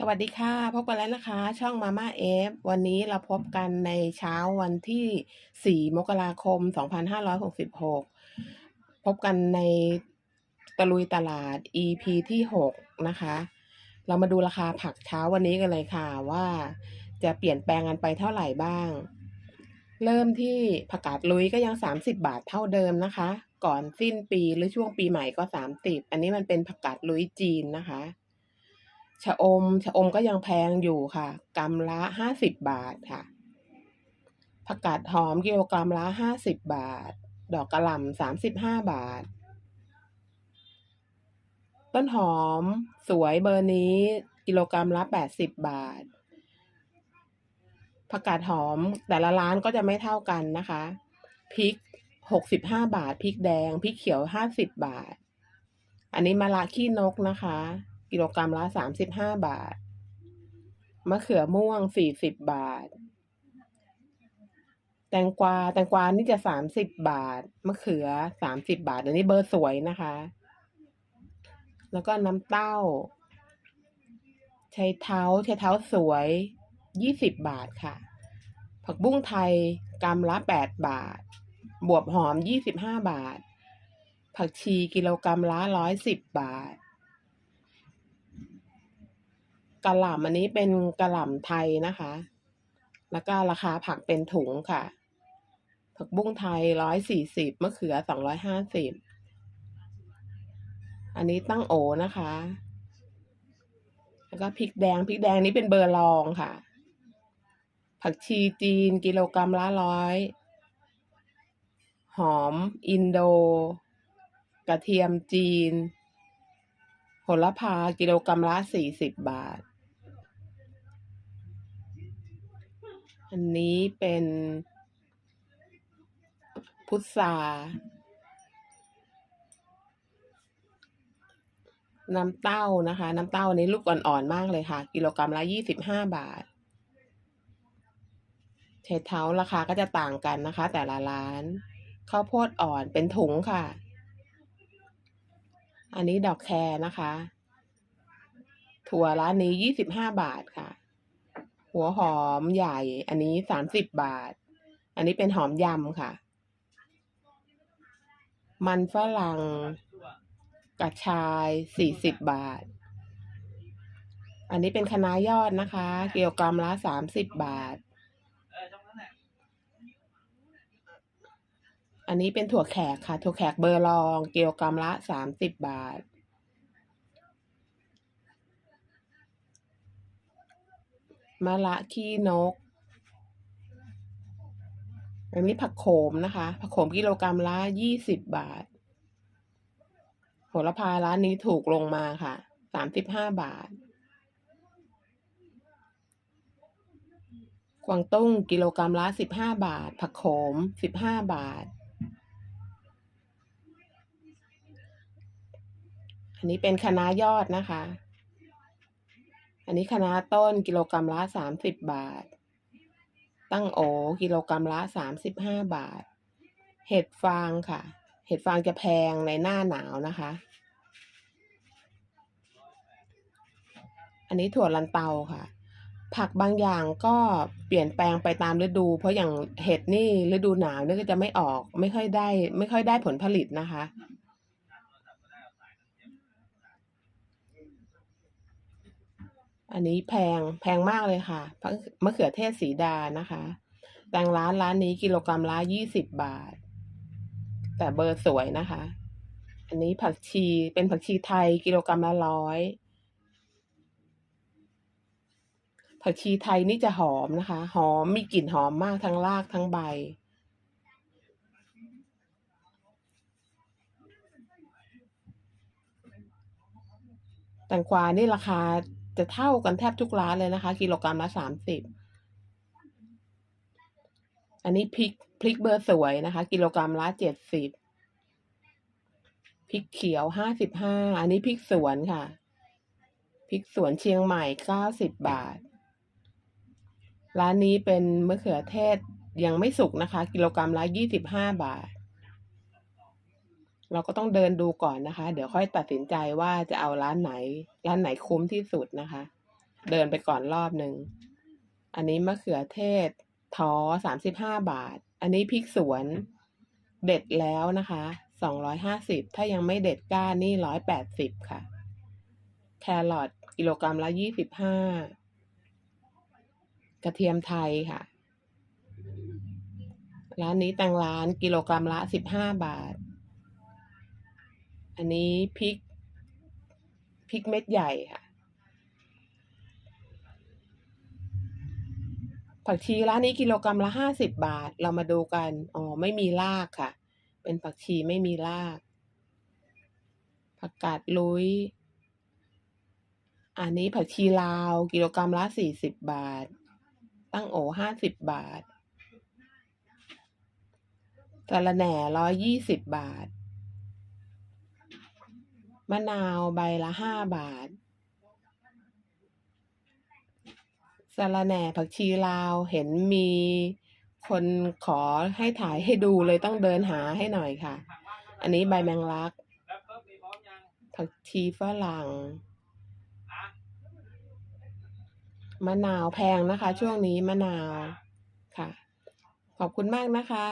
สวัสดีค่ะ พบกันแล้วนะคะ ช่องมาม่าเอฟวันนี้เราพบกันในเช้าวันที่ 4 มกราคม 2566 พบกันในตะลุยตลาด EP ที่ 6 นะคะ เรามาดูราคาผักเช้าวันนี้กันเลยค่ะ ว่าจะเปลี่ยนแปลงกันไปเท่าไหร่บ้าง เริ่มที่ผักกาดลุยก็ยัง 30 บาทเท่าเดิมนะคะ ก่อนสิ้นปีหรือช่วงปีใหม่ก็ 30 อันนี้มันเป็นผักกาดลุยจีนนะคะ ชะอมชะอมก็ยังแพงอยู่ค่ะกำละห้าสิบบาทค่ะผักกาดหอมกิโลกรัมละห้าสิบบาท ดอกกระหล่ำสามสิบห้าบาท ต้นหอมสวยเบอร์นี้กิโลกรัมละแปดสิบบาทผักกาดหอมแต่ละร้านก็จะไม่เท่ากันนะคะพริกหกสิบห้าบาทพริกแดงพริกเขียวห้าสิบบาท อันนี้มะระขี้นกนะคะ กิโลกรัมละสามสิบห้าบาท มะเขือม่วงสี่สิบบาท แตงกวาแตงกวานี่จะสามสิบบาท มะเขือสามสิบบาทอันนี้เบอร์สวยนะคะ แล้วก็น้ำเต้าใช้เท้าใช้เท้าสวยยี่สิบบาทค่ะ ผักบุ้งไทยกรัมละแปดบาท บวบหอมยี่สิบห้าบาท ผักชีกิโลกรัมละร้อยสิบบาท กระหล่ำอันนี้เป็นกระหล่ำไทยนะคะ แล้วก็ราคาผักเป็นถุงค่ะ ผักบุ้งไทยร้อยสี่สิบมะเขือสองร้อยห้าสิบอันนี้ตั้งโอนะคะ แล้วก็พริกแดงพริกแดงนี้เป็นเบอร์รองค่ะ ผักชีจีนกิโลกรัมละร้อยหอม อินโด กระเทียมจีนโหรพากิโลกรัมละสี่สิบบาท อันนี้เป็นพุทราน้ำเต้านะคะ น้ำเต้าอันนี้ลูกอ่อนๆมากเลยค่ะ กิโลกรัมละยี่สิบห้าบาทเชดเท้าราคาก็จะต่างกันนะคะ แต่ละร้านข้าวโพดอ่อนเป็นถุงค่ะ อันนี้ดอกแครนะคะ ถั่วร้านนี้ยี่สิบห้าบาทค่ะ หัวหอมใหญ่ อันนี้สามสิบบาท อันนี้เป็นหอมยำค่ะ มันฝรั่งกระชายสี่สิบบาท อันนี้เป็นคะน้ายอดนะคะ กิโลกรัมละสามสิบบาท อันนี้เป็นถั่วแขกค่ะ ถั่วแขกเบอร์รอง กิโลกรัมละสามสิบบาท มะระขี้นก อันนี้ผักโขมนะคะ ผักโขมกิโลกรัมละยี่สิบบาท โหระพาร้านนี้ถูกลงมาค่ะ สามสิบห้าบาท กวางตุ้งกิโลกรัมละสิบห้าบาท ผักโขมสิบห้าบาท อันนี้เป็นคะน้ายอดนะคะ อันนี้คณะต้นกิโลกรัมละสามสิบบาท ตั้งโอกิโลกรัมละสามสิบห้าบาท เห็ดฟางค่ะ เห็ดฟางจะแพงในหน้าหนาวนะคะ อันนี้ถั่วลันเตาค่ะ ผักบางอย่างก็เปลี่ยนแปลงไปตามฤดู เพราะอย่างเห็ดนี่ฤดูหนาวนี่ก็จะไม่ออกไม่ค่อยได้ ไม่ค่อยได้ผลผลิตนะคะ อันนี้แพงแพงมากเลยค่ะมะเขือเทศสีดานะคะ แตงร้านร้านนี้กิโลกรัมละยี่สิบบาท แต่เบอร์สวยนะคะ อันนี้ผักชีเป็นผักชีไทยกิโลกรัมละร้อยผักชีไทยนี่จะหอมนะคะ หอมมีกลิ่นหอมมากทั้งรากทั้งใบแตงกวานี่ราคา จะเท่ากันแทบทุกร้านเลยนะคะ กิโลกรัมละสามสิบอันนี้พริกพริกเบอร์สวยนะคะ กิโลกรัมละเจ็ดสิบพริกเขียวห้าสิบห้าอันนี้พริกสวนค่ะพริกสวนเชียงใหม่เก้าสิบบาท ร้านนี้เป็นมะเขือเทศยังไม่สุกนะคะ กิโลกรัมละยี่สิบห้าบาท เราก็ต้องเดินดูก่อนนะคะ เดี๋ยวค่อยตัดสินใจว่าจะเอาร้านไหน ร้านไหนคุ้มที่สุดนะคะ เดินไปก่อนรอบหนึ่ง อันนี้มะเขือเทศท้อสามสิบห้าบาท อันนี้พริกสวนเด็ดแล้วนะคะสองร้อยห้าสิบถ้ายังไม่เด็ดก้านนี่ร้อยแปดสิบค่ะ แครอทกิโลกรัมละยี่สิบห้ากระเทียมไทยค่ะ ร้านนี้แตงร้านกิโลกรัมละสิบห้าบาท อันนี้พริกพริกเม็ดใหญ่ค่ะ ผักชีร้านนี้กิโลกรัมละห้าสิบบาท เรามาดูกัน อ๋อ ไม่มีรากค่ะ เป็นผักชีไม่มีราก ผักกาดลุย อันนี้ผักชีลาว กิโลกรัมละสี่สิบบาท ตั้งโอห้าสิบบาทสะระแหน่ร้อยยี่สิบบาท มะนาวใบละห้าบาทสะระแหน่ผักชีลาวเห็นมีคนขอให้ถ่ายให้ดูเลยต้องเดินหาให้หน่อยค่ะ อันนี้ใบแมงลัก ผักชีฝรั่ง มะนาวแพงนะคะ ช่วงนี้มะนาวค่ะ ขอบคุณมากนะคะ